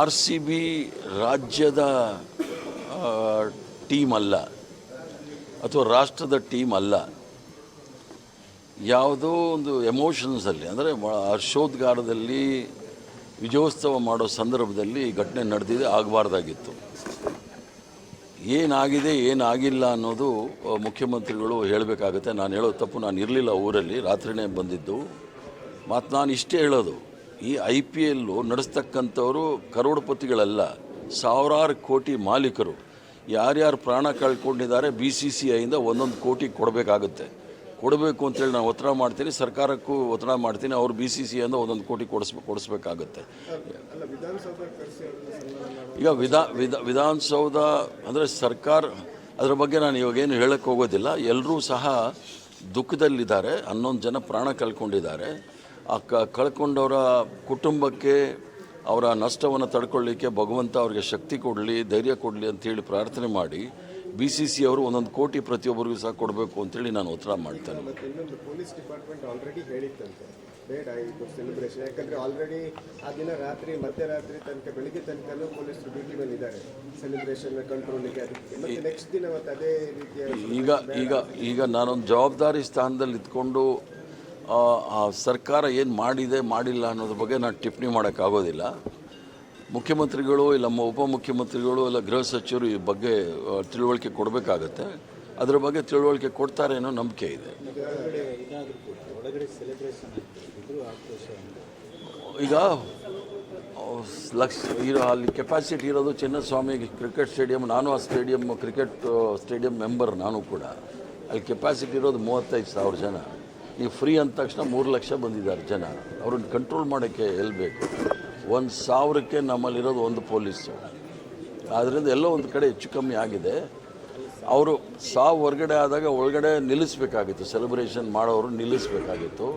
R C B ರಾಜ್ಯದ team ಅಲ್ಲ ಅಥವಾ ರಾಷ್ಟ್ರದ ಟೀಮ್ ಅಲ್ಲ ಯಾವುದೋ ಒಂದು ಎಮೋಷನ್ಸಲ್ಲಿ ಅಂದರೆ ಹರ್ಷೋದ್ಗಾರದಲ್ಲಿ ವಿಜಯೋತ್ಸವ ಮಾಡೋ ಸಂದರ್ಭದಲ್ಲಿ ಘಟನೆ ನಡೆದಿದೆ, ಆಗಬಾರ್ದಾಗಿತ್ತು. ಏನಾಗಿದೆ, ಏನಾಗಿಲ್ಲ ಅನ್ನೋದು ಮುಖ್ಯಮಂತ್ರಿಗಳು ಹೇಳಬೇಕಾಗುತ್ತೆ. ನಾನು ಹೇಳೋದು ತಪ್ಪು ನಾನು ಇರಲಿಲ್ಲ ಊರಲ್ಲಿ, ರಾತ್ರಿನೇ ಬಂದಿದ್ದು. ಮತ್ತು ನಾನು ಇಷ್ಟೇ ಹೇಳೋದು. ಈ ಐ ಪಿ ಎಲ್ಲು ನಡೆಸ್ತಕ್ಕಂಥವರು ಕರೋಡ್ಪತಿಗಳಲ್ಲ, ಸಾವಿರಾರು ಕೋಟಿ ಮಾಲೀಕರು. ಯಾರ್ಯಾರು ಪ್ರಾಣ ಕಳ್ಕೊಂಡಿದ್ದಾರೆ, ಬಿ ಸಿ ಸಿ ಐಯಿಂದ ಒಂದೊಂದು ಕೋಟಿ ಕೊಡಬೇಕಾಗುತ್ತೆ. ಕೊಡಬೇಕು ಅಂತೇಳಿ ನಾನು ಒತ್ತಡ ಮಾಡ್ತೀನಿ, ಸರ್ಕಾರಕ್ಕೂ ಒತ್ತಡ ಮಾಡ್ತೀನಿ, ಅವ್ರು ಬಿ ಸಿ ಸಿ ಐಯಿಂದ ಒಂದೊಂದು ಕೋಟಿ ಕೊಡಿಸ್ಬೇಕು ಕೊಡಿಸ್ಬೇಕಾಗುತ್ತೆ. ಈಗ ವಿಧಾ, ವಿಧ, ವಿಧಾನಸೌಧ ಅಂದರೆ ಸರ್ಕಾರ, ಅದರ ಬಗ್ಗೆ ನಾನು ಇವಾಗೇನು ಹೇಳಕ್ಕೆ ಹೋಗೋದಿಲ್ಲ. ಎಲ್ಲರೂ ಸಹ ದುಃಖದಲ್ಲಿದ್ದಾರೆ, ಹನ್ನೊಂದು ಜನ ಪ್ರಾಣ ಕಳ್ಕೊಂಡಿದ್ದಾರೆ. ಕ ಕಳ್ಕೊಂಡವರ ಕುಟುಂಬಕ್ಕೆ ಅವರ ನಷ್ಟವನ್ನು ತಡ್ಕೊಳ್ಳಿಕ್ಕೆ ಭಗವಂತ ಅವರಿಗೆ ಶಕ್ತಿ ಕೊಡಲಿ ಧೈರ್ಯ ಕೊಡಲಿ ಅಂತೇಳಿ ಪ್ರಾರ್ಥನೆ ಮಾಡಿ ಬಿ ಸಿ ಸಿ ಅವರು ಒಂದೊಂದು ಕೋಟಿ ಪ್ರತಿಯೊಬ್ಬರಿಗೂ ಸಹ ಕೊಡಬೇಕು ಅಂತೇಳಿ ನಾನು ಉತ್ತರ ಮಾಡ್ತೇನೆ ಪೊಲೀಸ್ ಡಿಪಾರ್ಟ್ಮೆಂಟ್ ಆಲ್ರೆಡಿ ಹೇಳಿತ್ತಂತೆ. ಬೇಡ ಇದು ಸೆಲೆಬ್ರೇಷನ್ ಯಾಕಂದ್ರೆ ಆಲ್ರೆಡಿ ಆ ದಿನ ರಾತ್ರಿ ಮಧ್ಯರಾತ್ರಿ ತನಕ ಬೆಳಿಗ್ಗೆ ತನಕನೂ ಪೊಲೀಸರು ಡ್ಯೂಟಿ ಮೇಲೆ ಇದ್ದಾರೆ. ಸೆಲೆಬ್ರೇಷನ್ ಕಂಟ್ರೋಲಿಗೆ ಅದಕ್ಕೆ. ಮತ್ತೆ ನೆಕ್ಸ್ಟ್ ದಿನ ಮತ್ತೆ ಅದೇ ರೀತಿಯ ಈಗ ಈಗ ಈಗ ನಾನೊಂದು ಜವಾಬ್ದಾರಿ ಸ್ಥಾನದಲ್ಲಿ ಇದ್ಕೊಂಡು ಆ, ಸರ್ಕಾರ ಏನು ಮಾಡಿದೆ ಮಾಡಿಲ್ಲ ಅನ್ನೋದ್ರ ಬಗ್ಗೆ ನಾನು ಟಿಪ್ಪಣಿ ಮಾಡೋಕ್ಕಾಗೋದಿಲ್ಲ. ಮುಖ್ಯಮಂತ್ರಿಗಳು ಇಲ್ಲ ಉಪಮುಖ್ಯಮಂತ್ರಿಗಳು ಇಲ್ಲ ಗೃಹ ಸಚಿವರು ಈ ಬಗ್ಗೆ ತಿಳುವಳಿಕೆ ಕೊಡಬೇಕಾಗತ್ತೆ. ಅದರ ಬಗ್ಗೆ ತಿಳುವಳಿಕೆ ಕೊಡ್ತಾರೆ ಅನ್ನೋ ನಂಬಿಕೆ ಇದೆ. ಈಗ ಲಕ್ಷ ಇರೋ ಅಲ್ಲಿ ಕೆಪಾಸಿಟಿ ಇರೋದು ಚಿನ್ನಸ್ವಾಮಿ ಕ್ರಿಕೆಟ್ ಸ್ಟೇಡಿಯಂ ನಾನು ಆ ಸ್ಟೇಡಿಯಂ ಕ್ರಿಕೆಟ್ ಸ್ಟೇಡಿಯಂ ಮೆಂಬರ್ ನಾನು ಕೂಡ. ಅಲ್ಲಿ ಕೆಪಾಸಿಟಿ ಇರೋದು ಮೂವತ್ತೈದು ಸಾವಿರ ಜನ. ನೀವು ಫ್ರೀ ಅಂದ ತಕ್ಷಣ ಮೂರು ಲಕ್ಷ ಬಂದಿದ್ದಾರೆ ಜನ. ಅವ್ರನ್ನ ಕಂಟ್ರೋಲ್ ಮಾಡೋಕ್ಕೆ ಎಲ್ಲಿ ಬೇಕು. ಒಂದು ಸಾವಿರಕ್ಕೆ ನಮ್ಮಲ್ಲಿರೋದು ಒಂದು ಪೊಲೀಸು ಆದ್ದರಿಂದ ಎಲ್ಲೋ ಒಂದು ಕಡೆ ಹೆಚ್ಚು ಕಮ್ಮಿ ಆಗಿದೆ. ಅವರು ಸಾವು ಹೊರಗಡೆ ಆದಾಗ ಒಳಗಡೆ ನಿಲ್ಲಿಸ್ಬೇಕಾಗಿತ್ತು. ಸೆಲೆಬ್ರೇಷನ್ ಮಾಡೋರು ನಿಲ್ಲಿಸ್ಬೇಕಾಗಿತ್ತು.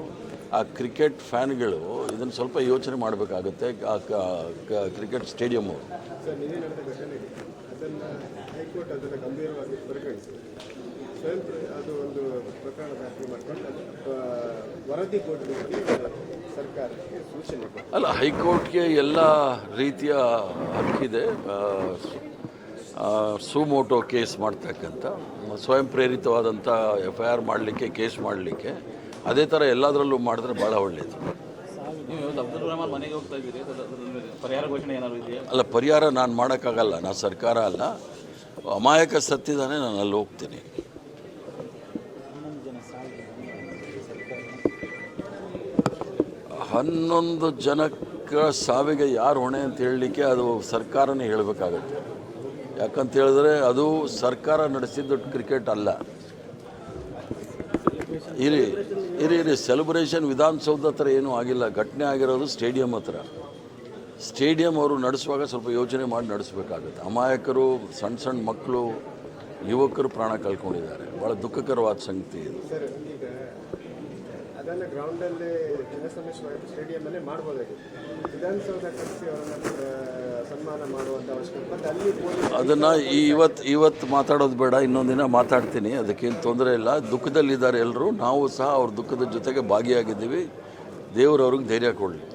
ಆ ಕ್ರಿಕೆಟ್ ಫ್ಯಾನ್ಗಳು ಇದನ್ನು ಸ್ವಲ್ಪ ಯೋಚನೆ ಮಾಡಬೇಕಾಗುತ್ತೆ. ಆ ಕ್ರಿಕೆಟ್ ಸ್ಟೇಡಿಯಮ್ ಸರ್ ಸ್ವಯಂ ಅದು ಒಂದು ಪ್ರಕರಣ ದಾಖಲು ಮಾಡಿಕೊಂಡು ವರದಿ ಕೊಡಲಿಕ್ಕೆ ಸರ್ಕಾರಕ್ಕೆ ಸೂಚನೆ ಅಲ್ಲ ಹೈಕೋರ್ಟ್ಗೆ ಎಲ್ಲ ರೀತಿಯ ಹಕ್ಕಿದೆ. ಸುಮೋಟೋ ಕೇಸ್ ಮಾಡ್ತಕ್ಕಂಥ ಸ್ವಯಂ ಪ್ರೇರಿತವಾದಂಥ ಎಫ್ ಐ ಆರ್ ಮಾಡಲಿಕ್ಕೆ ಕೇಸ್ ಮಾಡಲಿಕ್ಕೆ ಅದೇ ಥರ ಎಲ್ಲದರಲ್ಲೂ ಮಾಡಿದ್ರೆ ಭಾಳ ಒಳ್ಳೆಯದು ನೀವು ಅಬ್ದುಲ್ ರಹಮಾನ್ ಮನೆಗೆ ಹೋಗ್ತಾ ಇದ್ದೀರಿ ಅದ್ರ- ಅದ್ರ ಮೇಲೆ ಪರಿಹಾರ ಘೋಷಣೆ ಏನಾದ್ರು ಇದೆಯಾ? ಅಲ್ಲ ಪರಿಹಾರ ನಾನು ಮಾಡೋಕ್ಕಾಗಲ್ಲ ನಾನು ಸರ್ಕಾರ ಅಲ್ಲ. ಅಮಾಯಕ ಸತ್ತಿದ್ದಾನೆ ನಾನು ಅಲ್ಲಿ ಹೋಗ್ತೀನಿ. ಹನ್ನೊಂದು ಜನಕ್ಕೆ ಸಾವಿಗೆ ಯಾರು ಹೊಣೆ ಅಂತ ಹೇಳಲಿಕ್ಕೆ ಅದು ಸರ್ಕಾರನೇ ಹೇಳಬೇಕಾಗತ್ತೆ. ಯಾಕಂತ ಹೇಳಿದ್ರೆ ಅದು ಸರ್ಕಾರ ನಡೆಸಿದ್ದು ಕ್ರಿಕೆಟ್ ಅಲ್ಲ. ಇರಿ ಇರಿ ಇರಿ ಸೆಲೆಬ್ರೇಷನ್ ವಿಧಾನಸೌಧ ಹತ್ರ ಏನೂ ಆಗಿಲ್ಲ. ಘಟನೆ ಆಗಿರೋದು ಸ್ಟೇಡಿಯಂ ಹತ್ರ. ಸ್ಟೇಡಿಯಂ ಅವರು ನಡೆಸುವಾಗ ಸ್ವಲ್ಪ ಯೋಚನೆ ಮಾಡಿ ನಡೆಸಬೇಕಾಗುತ್ತೆ. ಅಮಾಯಕರು ಸಣ್ಣ ಸಣ್ಣ ಮಕ್ಕಳು ಯುವಕರು ಪ್ರಾಣ ಕಳ್ಕೊಂಡಿದ್ದಾರೆ. ಭಾಳ ದುಃಖಕರವಾದ ಸಂಗತಿ ಇದು. ಅದನ್ನು ಗ್ರೌಂಡಲ್ಲಿ ಜನಸಮೇಶ್ವರ ಸ್ಟೇಡಿಯಮಲ್ಲೇ ಮಾಡ್ಬೋದಾಗಿತ್ತು. ವಿಧಾನಸೌಧ ಕರೆಸಿ ಅವರನ್ನು ಸನ್ಮಾನ ಮಾಡುವಂಥ ಅವಶ್ಯಕತೆ ಮತ್ತು ಅಲ್ಲಿ ಅದನ್ನು ಈ ಇವತ್ತು ಇವತ್ತು ಮಾತಾಡೋದು ಬೇಡ, ಇನ್ನೊಂದು ದಿನ ಮಾತಾಡ್ತೀನಿ. ಅದಕ್ಕೇನು ತೊಂದರೆ ಇಲ್ಲ. ದುಃಖದಲ್ಲಿದ್ದಾರೆ ಎಲ್ಲರೂ ನಾವು ಸಹ ಅವ್ರ ದುಃಖದ ಜೊತೆಗೆ ಭಾಗಿಯಾಗಿದ್ದೀವಿ. ದೇವರು ಅವ್ರಿಗೆ ಧೈರ್ಯ ಕೊಡಲಿ.